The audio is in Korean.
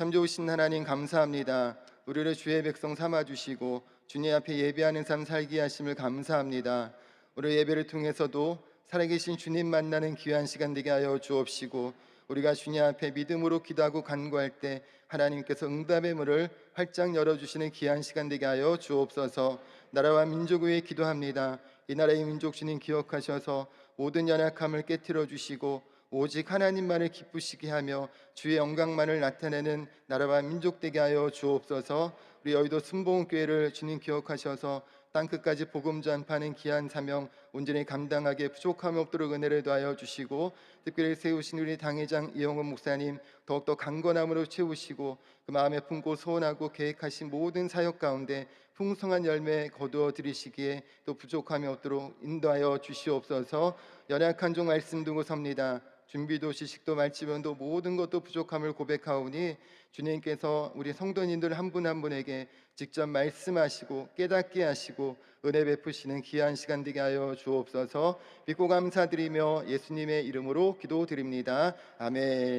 참 좋으신 하나님 감사합니다. 우리를 주의 백성 삼아 주시고 주님 앞에 예배하는 삶 살게 하심을 감사합니다. 우리 예배를 통해서도 살아계신 주님 만나는 귀한 시간 되게 하여 주옵시고 우리가 주님 앞에 믿음으로 기도하고 간구할 때 하나님께서 응답의 문을 활짝 열어주시는 귀한 시간 되게 하여 주옵소서 나라와 민족을 위해 기도합니다 이 나라의 민족 주님 기억하셔서 모든 연약함을 깨뜨려 주시고 오직 하나님만을 기쁘시게 하며 주의 영광만을 나타내는 나라와 민족 되게 하여 주옵소서. 우리 여의도 순복음교회를 주님 기억하셔서 땅 끝까지 복음 전파하는 귀한 사명 온전히 감당하게 부족함이 없도록 은혜를 더하여 주시고 특별히 세우신 우리 당회장 이영훈 목사님 더욱더 강건함으로 채우시고 그 마음에 품고 소원하고 계획하신 모든 사역 가운데 풍성한 열매 거두어 드리시기에 또 부족함이 없도록 인도하여 주시옵소서. 연약한 종 말씀 두고 섭니다. 준비도 지식도 말지면도 모든 것도 부족함을 고백하오니 주님께서 우리 성도님들 한분한 분에게 직접 말씀하시고 깨닫게 하시고 은혜 베푸시는 귀한 시간 되게 하여 주옵소서 믿고 감사드리며 예수님의 이름으로 기도드립니다. 아멘.